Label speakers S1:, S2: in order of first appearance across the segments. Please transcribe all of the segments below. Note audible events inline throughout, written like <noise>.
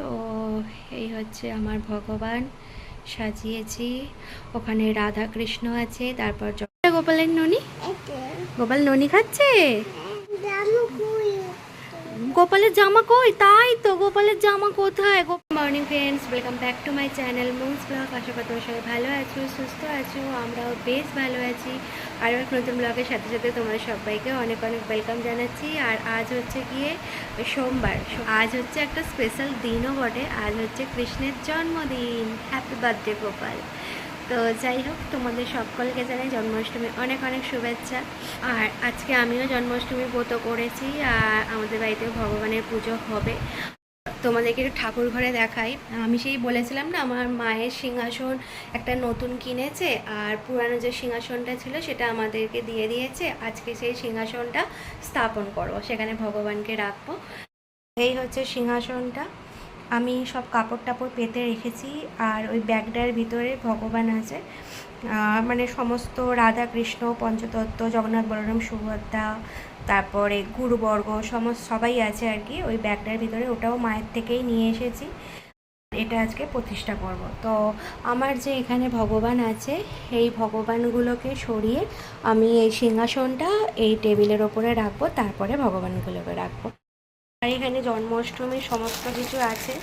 S1: তো এই হচ্ছে আমার ভগবান। সাজিয়েছি। ওখানে রাধা কৃষ্ণ আছে তারপর গোপালের ননি? গোপাল ননি খাচ্ছে? গোপালের জামা কই? তাই তো, গোপালের জামা কোথায়? Morning friends welcome back to my channel Moon's blog আশা করি তোমার সবাই ভালো আছো, সুস্থ আছো, আমরাও বেশ ভালো আছি। আর এক নতুন ব্লগের সাথে সাথে তোমাদের সবাইকে অনেক অনেক ওয়েলকাম জানাচ্ছি। আর আজ হচ্ছে গিয়ে সোমবার। আজ হচ্ছে একটা স্পেশাল দিনও বটে। আজ হচ্ছে কৃষ্ণের জন্মদিন। Happy birthday Gopal. তো যাই হোক, তোমাদের সকলকে জানাই জন্মাষ্টমী অনেক অনেক শুভেচ্ছা। আর আজকে আমিও জন্মাষ্টমী ব্রত করেছি, আর আমাদের বাড়িতে ভগবানের পুজো হবে। তোমাদেরকে ঠাকুর ঘরে দেখাই। আমি সেই বলেছিলাম না, আমার মায়ের সিংহাসন একটা নতুন কিনেছে, আর পুরানো যে সিংহাসনটা ছিল সেটা আমাদেরকে দিয়ে দিয়েছে। আজকে সেই সিংহাসনটা স্থাপন করব, সেখানে ভগবানকে রাখব। এই হচ্ছে সিংহাসনটা। আমি সব কাপড় টাপড় পেতে রেখেছি আর ওই ব্যাগটার ভিতরে ভগবান আছে। মানে সমস্ত রাধা কৃষ্ণ পঞ্চতত্ত্ব, জগন্নাথ বলরাম, সুভদ্রা, তারপরে গুরুবর্গ, সমস্ত সবাই আছে আর কি, ওই ব্যাগটার ভিতরে। ওটাও মায়ের থেকেই নিয়ে এসেছি। এটা আজকে প্রতিষ্ঠা করব। তো আমার যে এখানে ভগবান আছে, এই ভগবানগুলোকে সরিয়ে আমি এই সিংহাসনটা এই টেবিলের ওপরে রাখব, তারপরে ভগবানগুলোকে রাখব। আর এখানে জন্মাষ্টমীর সমস্ত কিছু আছে।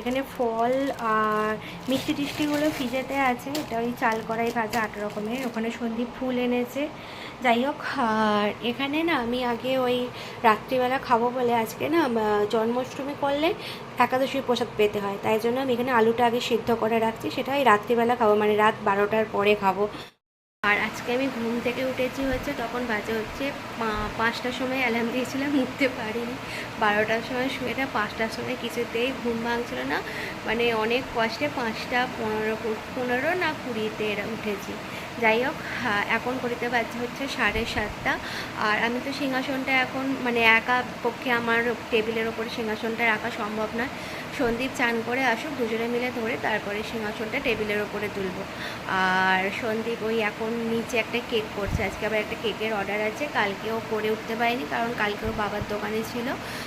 S1: এখানে ফল আর মিষ্টি টিষ্টিগুলো ফ্রিজেতে আছে। এটা ওই চাল কড়াই ভাজা আট রকমের। ওখানে সন্দীপ ফুল এনেছে। যাই হোক, আর এখানে না আমি আগে ওই রাত্রিবেলা খাব বলে আজকে না জন্মাষ্টমী করলে একাদশীর প্রসাদ পেতে হয়। তাই জন্য আমি এখানে আলুটা আগে সিদ্ধ করে রাখছি। সেটা ওই রাত্রিবেলা খাব মানে রাত বারোটার পরে খাব। আর আজকে আমি ঘুম থেকে উঠেছি হচ্ছে, তখন বাজে হচ্ছে পাঁচটার সময় অ্যালার্ম দিয়েছিলাম, উঠতে পারিনি। বারোটার সময় শুয়ে না, পাঁচটার সময় কিছুতেই ঘুম ভাঙছিল না। মানে অনেক কষ্টে পাঁচটা পনেরো পনেরো না কুড়িতে উঠেছি। যাই হোক এখন করিতে বাজছে হচ্ছে সাড়ে সাতটা। আর আমি তো সিংহাসনটা এখন মানে একা পক্ষে আমার টেবিলের ওপরে সিংহাসনটা রাখা সম্ভব নয়। সন্দীপ চান করে আসুক, দুজনে মিলে ধরে তারপরে সিংহাসনটা টেবিলের ওপরে তুলব। আর সন্দীপ ওই এখন নিচে একটা কেক করছে। আজকে আবার একটা কেকের অর্ডার আছে। কালকেও করে উঠতে পারিনি কারণ কালকেও বাবার দোকানে ছিল।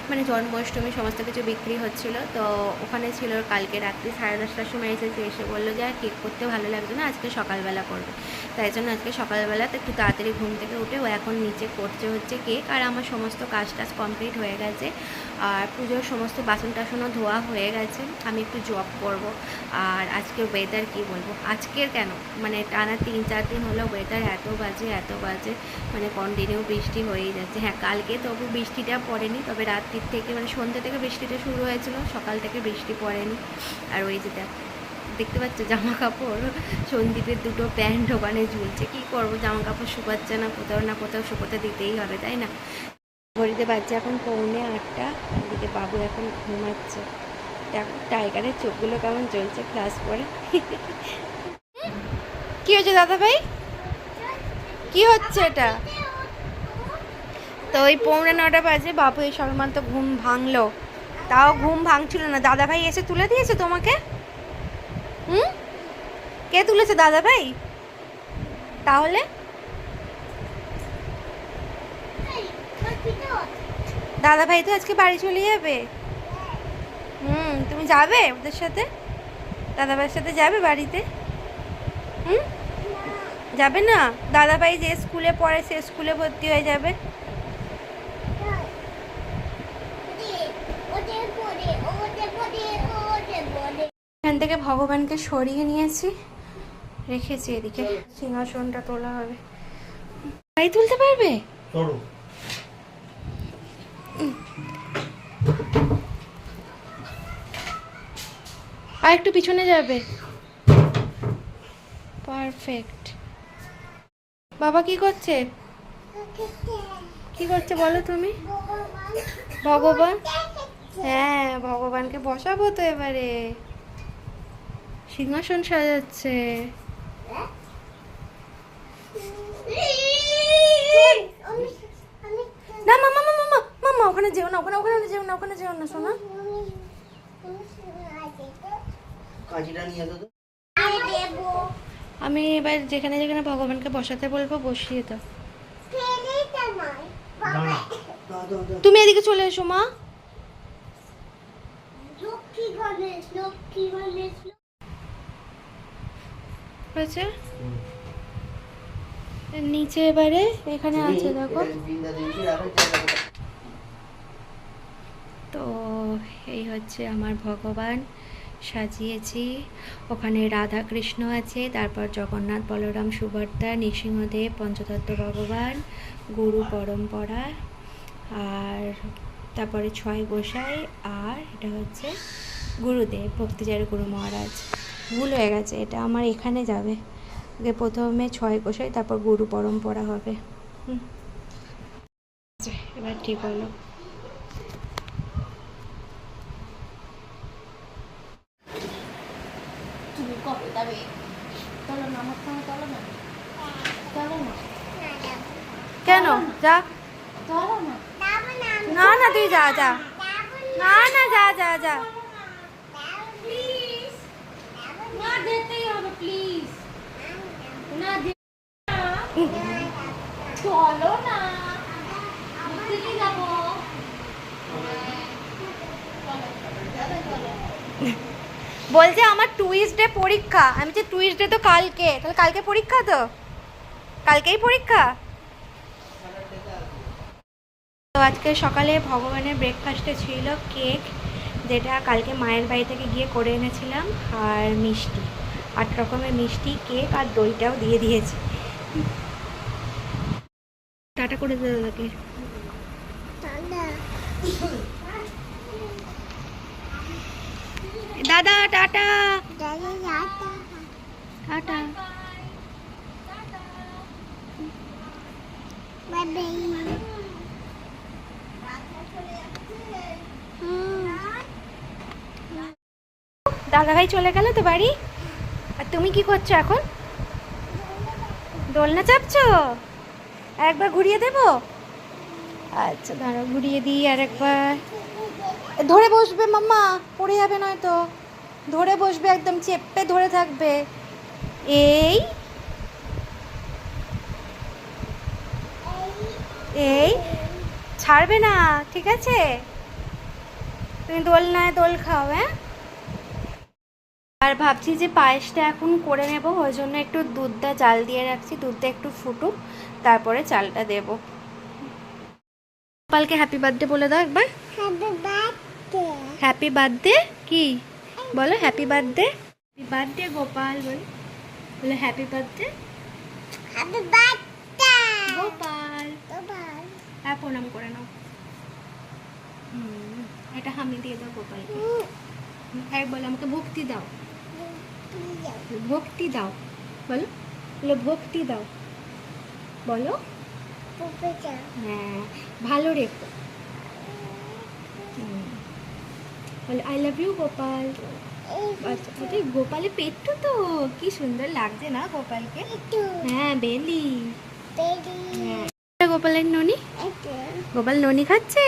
S1: মানে জন্মাষ্টমী, সমস্ত কিছু বিক্রি হচ্ছিল। তো ওখানে ছিল কালকে রাত্রি সাড়ে দশটার সময় এসেছে, এসে বলল যে, আর কেক করতে ভালো লাগছে না, আজকে সকালবেলা করবে। তাই জন্য আজকে সকালবেলাতে একটু তাড়াতাড়ি ঘুম থেকে উঠে ও এখন নিচে করছে হচ্ছে কেক। আর আমার সমস্ত কাজ টাজ কমপ্লিট হয়ে গেছে। আর পুজোর সমস্ত বাসন টাসনও ধোয়া হয়ে গেছে, আমি একটু জব করব। আর আজকে ওয়েদার কি বলব? আজকের কেন? মানে টানা তিন চার দিন হলো ওয়েদার এত বাজে এত বাজে মানে কন্টিনিউ বৃষ্টি হয়েই যাচ্ছে। হ্যাঁ কালকে তবু বৃষ্টিটা পড়েনি, তবে রাত্রির থেকে মানে সন্ধ্যে থেকে বৃষ্টিটা শুরু হয়েছিল, সকাল থেকে বৃষ্টি পড়েনি। আর ওই যে দেখো, দেখতে পাচ্ছ জামা কাপড় সন্দীপের দুটো প্যান্ট ওখানে ঝুলছে। কি করব? জামা কাপড় শুকাচ্ছে না, কোথাও না কোথাও শুকোতে দিতেই হবে, তাই না? ঘড়িতে বাজছে এখন পৌনে আটটা, এদিকে বাবু এখন ঘুমাচ্ছে। টাইগারের চোখগুলো কেমন চলছে ক্লাস করে কি হয়েছে দাদা ভাই? কি হচ্ছে এটা? তো ওই পৌনে নটা বাজে, বাপু এই সবেমাত্র ঘুম ভাঙলো। তাও ঘুম ভাঙছিল না। দাদা ভাই এসে তুলে দিয়েছে তোমাকে? হুম? কে তুলেছে দাদা ভাই? তাহলে? দাদা ভাই তো আজকে বাড়ি চলে যাবে। হুম, তুমি যাবে ওদের সাথে? দাদা ভাইয়ের সাথে যাবে বাড়িতে? হুম? যাবে না? দাদা ভাই যে স্কুলে পড়ে সে স্কুলে ভর্তি হয়ে যাবে। এখান থেকে ভগবানকে সরিয়ে নিয়েছি। রেখেছি এদিকে। সিংহাসনটা তোলা হবে। ভাই তুলতে পারবে? একটু পিছনে যাবে। পারফেক্ট বাবা কি করছে? কি করছে বলো তুমি? ভগবান? হ্যাঁ ভগবানকে বসাবো তো এবারে। সিংহাসন সাজাচ্ছে না মামা মামা মামা মামা ওখানে যেও না ওখানে ওখানে যেও না ওখানে যেও না শোনা
S2: কাজিটা নিয়ে এসো তো।
S1: আমি এবার যেখানে যেখানে ভগবানকে বসাতে বলব বসিয়ে দাও।
S2: দাও
S1: তুমি এদিকে চলে এসো মা। হয়েছে? নিচে এবারে এখানে আছে দেখো। তো এই হচ্ছে আমার ভগবান। সাজিয়েছি। ওখানে রাধা কৃষ্ণ আছে তারপর জগন্নাথ বলরাম সুভদ্রা নৃসিংহদেব পঞ্চতত্ত্ব ভগবান গুরু পরম্পরা আর তারপরে ছয় গোসাই আর এটা হচ্ছে গুরুদেব ভক্তিচারী গুরু মহারাজ। ভুল হয়ে গেছে এটা আমার এখানে যাবে। আগে প্রথমে ছয় গোসাই তারপর গুরু পরম্পরা হবে। হুম। আচ্ছা, এবার ঠিক হলো
S3: কবে যাবে চলো না আমার সঙ্গে চলো না? চলো না।
S1: কেন? যা।
S3: চলো না।
S1: না না তুই যা যা। না না যা যা যা।
S3: না যেতেই হবে প্লিজ না চলো না। যাব?
S1: বলছে আমার টুইসডে পরীক্ষা। আমি যে টুইসডে তো কালকে। তাহলে কালকে পরীক্ষা তো? কালকেই পরীক্ষা? তো আজকে সকালে ভগবানের ব্রেকফাস্টে ছিল কেক যেটা কালকে মায়ের বাড়ি থেকে গিয়ে করে এনেছিলাম, আর মিষ্টি। আট রকমের মিষ্টি কেক আর দইটাও দিয়ে দিয়েছি। টাটা করে দে দাদাকে। দাদা টাটা। টাটা। দাদা ভাই চলে গেল তো বাড়ি? আর তুমি কি করছ এখন? দোলনা চাপছো? একবার ঘুরিয়ে দেব? আচ্ছা দাঁড়া ঘুরিয়ে দিই আর একবার ধরে বসবে মাম্মা। পড়ে যাবে নয়তো। ধরে বসবে একদম, চেপে ধরে থাকবে। এই। এই। ছাড়বে না, ঠিক আছে? তুমি দোল নয় দোল খাও হ্যাঁ? আর ভাবছি যে পায়েসটা এখন করে নেব, ওই জন্য একটু দুধটা জাল দিয়ে রাখছি, দুধটা একটু ফুটুক, তারপরে চালটা দেব। গোপালকে হ্যাপি বার্থডে বলে দাও একবার। হ্যাপি বার্থডে কি বলো happy birthday happy birthday Gopal বল বলো happy birthday happy birthday Gopal Gopal হ্যাঁ প্রণাম করে নাও। হুম, এটা হামি দিয়ে দাও গোপালকে এক বলো আমাকে ভক্তি দাও। ভক্তি দাও। বলো বলো ভক্তি দাও। বলো। হ্যাঁ ভালো রেখো হুম। বলো আই লাভ ইউ গোপাল। আচ্ছা ওটাই গোপালে পেট্টু তো কি সুন্দর লাগছে না গোপালকে? হ্যাঁ বেলি। হ্যাঁ। গোপালের ননি? গোপাল ননি খাচ্ছে?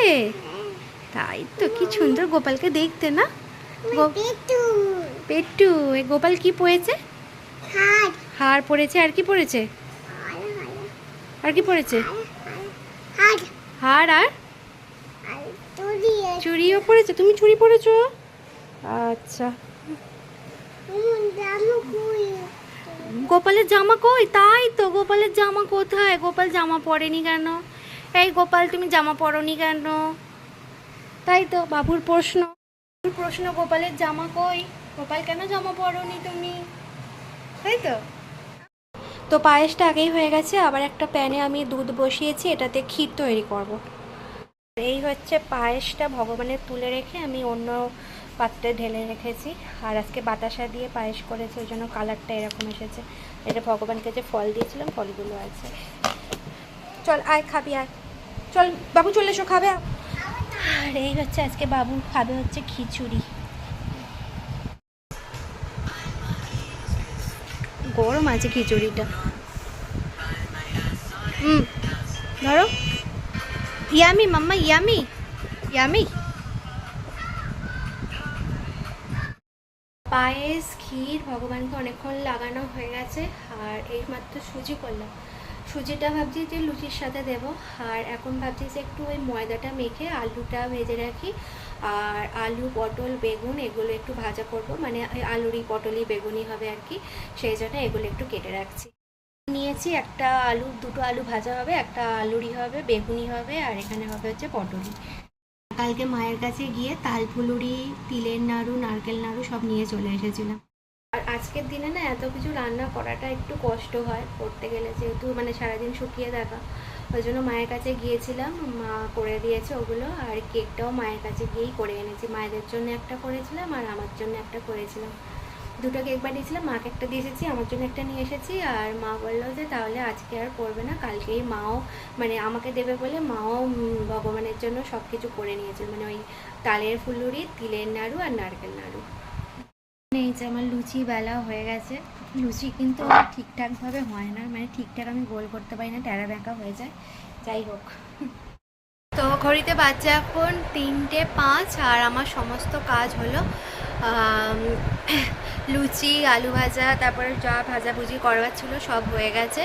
S1: তাই তো কি সুন্দর গোপালকে দেখতে না? পেট্টু। গোপাল কি পড়েছে? হার পড়েছে আর কি পড়েছে? আর কি পড়েছে? হার আর চুড়িও পড়েছে তুমি চুড়ি পড়েছো আচ্ছা। গোপালের জামা কই? তাই তো, গোপালের জামা কোথায়? গোপাল জামা পরেনি কেন? এই গোপাল, তুমি জামা পরনি কেন? তাই তো, বাবুর প্রশ্ন। প্রশ্ন, গোপালের জামা কই? গোপাল কেন জামা পরনি তুমি? তাই তো। তো পায়েসটা আগেই হয়ে গেছে, আবার একটা প্যানে আমি দুধ বসিয়েছি, এটাতে ক্ষীর তৈরি করব। এই হচ্ছে পায়েসটা ভগবানের তুলে রেখে আমি অন্য পাত্রে ঢেলে রেখেছি। আর আজকে বাতাসা দিয়ে পায়েস করেছি, ওই জন্য কালারটা এরকম এসেছে। এটা ভগবানকে যে ফল দিয়েছিলাম, ফলগুলো আছে। চল, আয়, খাবি, আয়। চল, বাবু, চলে এসো, খাবে? আর এই হচ্ছে আজকে বাবু, খাবে হচ্ছে খিচুড়ি। গরম আছে খিচুড়িটা। হুম, ধরো। ইয়ামি মাম্মা ইয়ামি ইয়ামি পায়েস, ক্ষীর ভগবানকে অনেকক্ষণ লাগানো হয়ে গেছে, আর এইমাত্র সুজি করলাম। সুজিটা ভাবছি যে লুচির সাথে দেবো, আর এখন ভাবছি যে একটু ওই ময়দাটা মেখে আলুটা ভেজে রাখি, আর আলু, পটল, বেগুন এগুলো একটু ভাজা করব মানে আলুরই পটলই বেগুনই হবে আর কি, সেই জন্য এগুলো একটু কেটে রাখছি। নিয়েছি, একটা আলু, দুটো আলু ভাজা হবে, একটা আলুরি হবে, বেগুনি হবে, আর এখানে হবে হচ্ছে পটলি। কালকে মায়ের কাছে গিয়ে তাল ফুলুরি, তিলের নাড়ু, নারকেল নাড়ু সব নিয়ে চলে এসেছিলাম। আর আজকের দিনে না এত কিছু রান্না করাটা একটু কষ্ট হয়, করতে গেলে যেহেতু মানে সারাদিন শুকিয়ে থাকা, ওই জন্য মায়ের কাছে গিয়েছিলাম, মা করে দিয়েছে ওগুলো, আর কেকটাও মায়ের কাছে গিয়েই করে এনেছি। মায়েদের জন্য একটা করেছিলাম, আর আমার জন্য একটা করেছিলাম। দুটো কেক বানিয়েছিলাম মাকে একটা দিয়ে এসেছি, আমার জন্য একটা নিয়ে এসেছি, আর মা বলল যে তাহলে আজকে আর করবে না, কালকেই মাও মানে আমাকে দেবে বলে মাও ভগবানের জন্য সব কিছু করে নিয়েছে মানে ওই তালের ফুলুরি, তিলের নাড়ু আর নারকেল নাড়ু। এই যে আমার লুচি বেলা হয়ে গেছে, লুচি কিন্তু ঠিকঠাকভাবে হয় না মানে ঠিকঠাক আমি গোল করতে পারি না ট্যারা ব্যাঁকা হয়ে যায়, যাই হোক। তো ঘড়িতে বাচ্চা এখন তিনটে পাঁচ, আর আমার সমস্ত কাজ হলো <coughs> লুচি, আলু ভাজা, তারপরে যা ভাজাভুজি করবার ছিল সব হয়ে গেছে।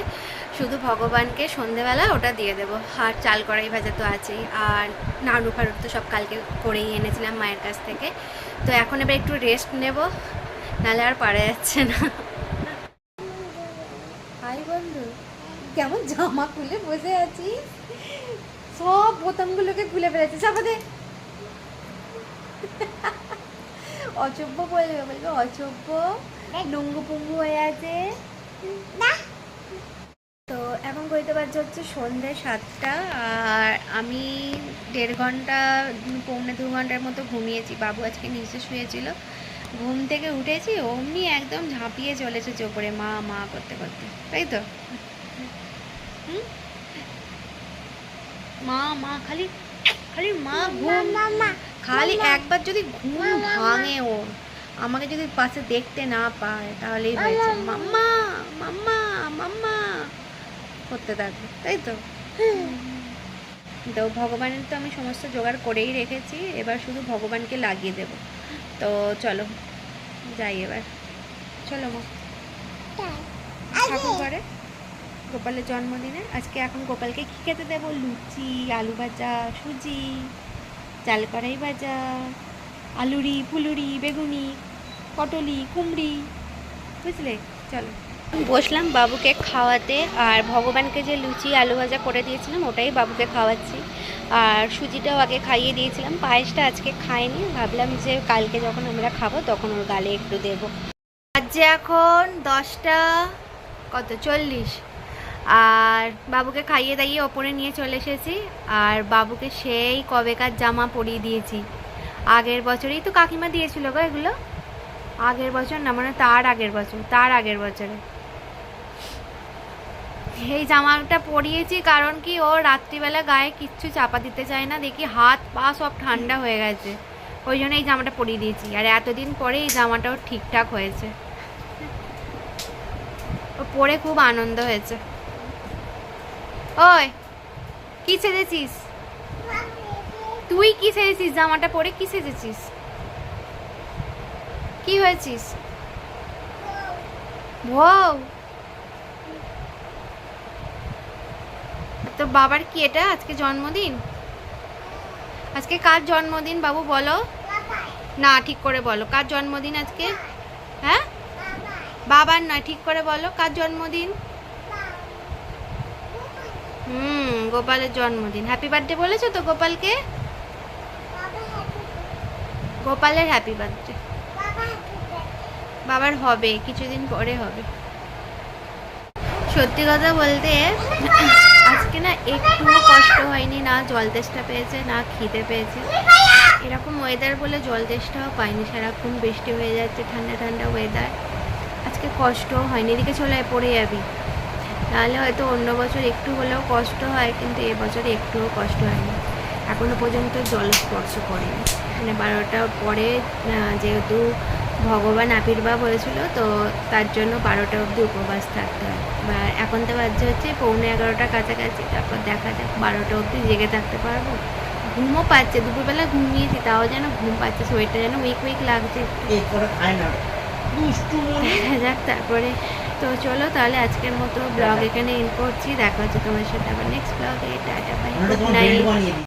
S1: শুধু ভগবানকে সন্ধেবেলা ওটা দিয়ে দেবো। আর চাল কড়াই ভাজা তো আছেই। আর নাড়ু ফাড়ু তো সব কালকে করেই এনেছিলাম মায়ের কাছ থেকে। তো এখন এবার একটু রেস্ট নেব, নাহলে আর পারা যাচ্ছে না। হাই বন্ধু, কেমন জামা খুলে বসে আছিস? সব বোতামগুলোকে খুলে ফেলেছে সাপাতে অচব্য বলবে বলবে অচব্য। ডুঙ্গু পুঙ্গু হয়ে আছে। তো এখন কইতে পারছি হচ্ছে সন্ধ্যে সাতটা আর আমি দেড় ঘণ্টা পৌনে দু ঘণ্টার মতো ঘুমিয়েছি। বাবু আজকে নিচে শুয়েছিল। ঘুম থেকে উঠেছি অমনি একদম ঝাঁপিয়ে চলেছে চোপড়ে মা মা করতে করতে। তাই তো? মা মা খালি খালি মা ঘুম। খালি একবার যদি ঘুম ভাঙে ওর আমাকে যদি পাশে দেখতে না পায় তাহলেই হয়েছে মাম্মা মাম্মা মাম্মা করতে থাকবে তাই তো? তো ভগবানের তো আমি সমস্ত জোগাড় করেই রেখেছি এবার শুধু ভগবানকে লাগিয়ে দেব। তো চলো যাই এবার। চলো মা। ঠাকুর ঘরে। গোপালের জন্মদিনে। আজকে এখন গোপালকে কী খেতে দেবো? লুচি আলু ভাজা সুজি। চাল কড়াই ভাজা, আলুরি, ফুলুরি, বেগুনি, পটলি, কুমড়ি, বুঝলে? চলো। বসলাম বাবুকে খাওয়াতে, আর ভগবানকে যে লুচি, আলু ভাজা করে দিয়েছিলাম, ওটাই বাবুকে খাওয়াচ্ছি। আর সুজিটাও আগে খাইয়ে দিয়েছিলাম, পায়েসটা আজকে খাইনি, ভাবলাম যে কালকে যখন আমরা খাব, তখন ওর গালে একটু দেবো। আজকে এখন দশটা কত? চল্লিশ। আর বাবুকে খাইয়ে দাইয়ে ওপরে নিয়ে চলে এসেছি। আর বাবুকে সেই কবেকার জামা পরিয়ে দিয়েছি। আগের বছরেই তো কাকিমা দিয়েছিল গো এগুলো। আগের বছর না মানে তার আগের বছর, তার আগের বছরে। এই জামাটা পরিয়েছি কারণ কি, ও রাত্রিবেলা গায়ে কিচ্ছু চাপা দিতে চায় না, দেখি হাত পা সব ঠান্ডা হয়ে গেছে। ওই জন্য এই জামাটা পরিয়ে দিয়েছি। আর এতদিন পরে এই জামাটাও ঠিকঠাক হয়েছে। ও পরে খুব আনন্দ হয়েছে। ওই, কি সেজেছিস? তুই কি সেজেছিস? জামাটা পরে কি সেজেছিস? কি হয়েছিস? বউ। তো বাবার কি এটা? আজকে জন্মদিন? আজকে কার জন্মদিন বাবু বলো? না, ঠিক করে বলো। কার জন্মদিন আজকে? হ্যাঁ? বাবার নয়, ঠিক করে বলো। কার জন্মদিন? হুম, গোপালের জন্মদিন। হ্যাপি বার্থডে বলেছ তো গোপালকে? গোপালের হ্যাপি বার্থডে বাবার হবে, কিছুদিন পরে হবে। সত্যি কথা বলতে, আজকে না একটু কষ্ট হয়নি, না জল তেষ্টা পেয়েছে, না খিদে পেয়েছে। এরকম ওয়েদার বলে জল তেষ্টাও পাইনি, সারাক্ষণ বৃষ্টি হয়ে যাচ্ছে, ঠান্ডা ঠান্ডা ওয়েদার আজকে কষ্টও হয়নি, এদিকে চলে পড়ে যাবি। নাহলে হয়তো অন্য বছর একটু হলেও কষ্ট হয় কিন্তু এবছর একটুও কষ্ট হয়নি। এখনও পর্যন্ত জল স্পর্শ করেনি। মানে বারোটার পরে যেহেতু ভগবান আবির্ভাব হয়েছিল তো তার জন্য বারোটা অবধি উপবাস থাকতে হয়। বা এখন তো বাজছে হচ্ছে পৌনে এগারোটার কাছাকাছি। তারপর দেখা যাক বারোটা অবধি জেগে থাকতে পারব। ঘুমও পাচ্ছে দুপুরবেলা ঘুমিয়েছি তাও যেন ঘুম পাচ্ছে শরীরটা যেন উইক উইক লাগছে দেখা যাক তারপরে তো চলো তাহলে আজকের মতো ব্লগ এখানে ইন করছি। দেখা হচ্ছে তোমার সাথে আবার নেক্সট ব্লগে টাটা বাই গুড নাইট